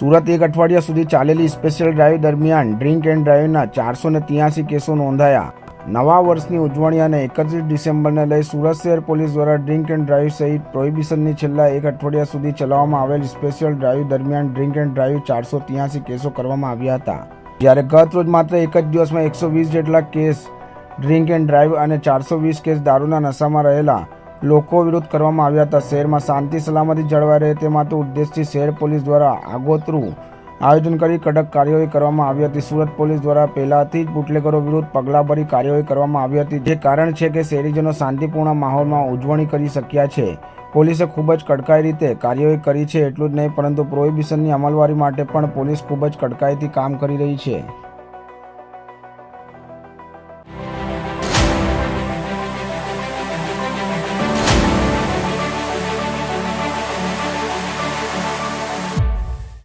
સુરત એક અઠવાડિયા સુધી ચાલેલી સ્પેશિયલ ડ્રાઈવ દરમિયાન ડ્રિંક એન્ડ ડ્રાઈવના ચારસો ને ત્યાસી કેસો નોંધાયા. નવા વર્ષની ઉજવણી અને એકત્રીસ ડિસેમ્બરને લઈ સુરત શહેર પોલીસ દ્વારા ડ્રિંક એન્ડ ડ્રાઈવ સહિત પ્રોહિબિશનની છેલ્લા એક અઠવાડિયા સુધી ચલાવવામાં આવેલ સ્પેશિયલ ડ્રાઈવ દરમિયાન ડ્રિંક એન્ડ ડ્રાઈવ ચારસો ત્યાસી કેસો કરવામાં આવ્યા હતા. જ્યારે ગત રોજ માત્ર એક જ દિવસમાં એકસો વીસ જેટલા કેસ ડ્રિંક એન્ડ ડ્રાઈવ અને ચારસો વીસ કેસ દારૂના નશામાં રહેલા લોકો વિરુદ્ધ કરવામાં આવ્યા હતા. શહેરમાં શાંતિ, સલામતી જળવાઈ રહે તે માટે ઉદ્દેશથી શહેર પોલીસ દ્વારા આગોતરું આયોજન કરી કડક કાર્યવાહી કરવામાં આવી હતી. સુરત પોલીસ દ્વારા પહેલાથી જ બુટલેગરો વિરુદ્ધ પગલાંભરી કાર્યવાહી કરવામાં આવી હતી. જે કારણ છે કે શહેરીજનો શાંતિપૂર્ણ માહોલમાં ઉજવણી કરી શક્યા છે. પોલીસે ખૂબ જ કડકાઈ રીતે કાર્યવાહી કરી છે એટલું જ નહીં, પરંતુ પ્રોહિબિશનની અમલવારી માટે પણ પોલીસ ખૂબ જ કડકાઈથી કામ કરી રહી છે.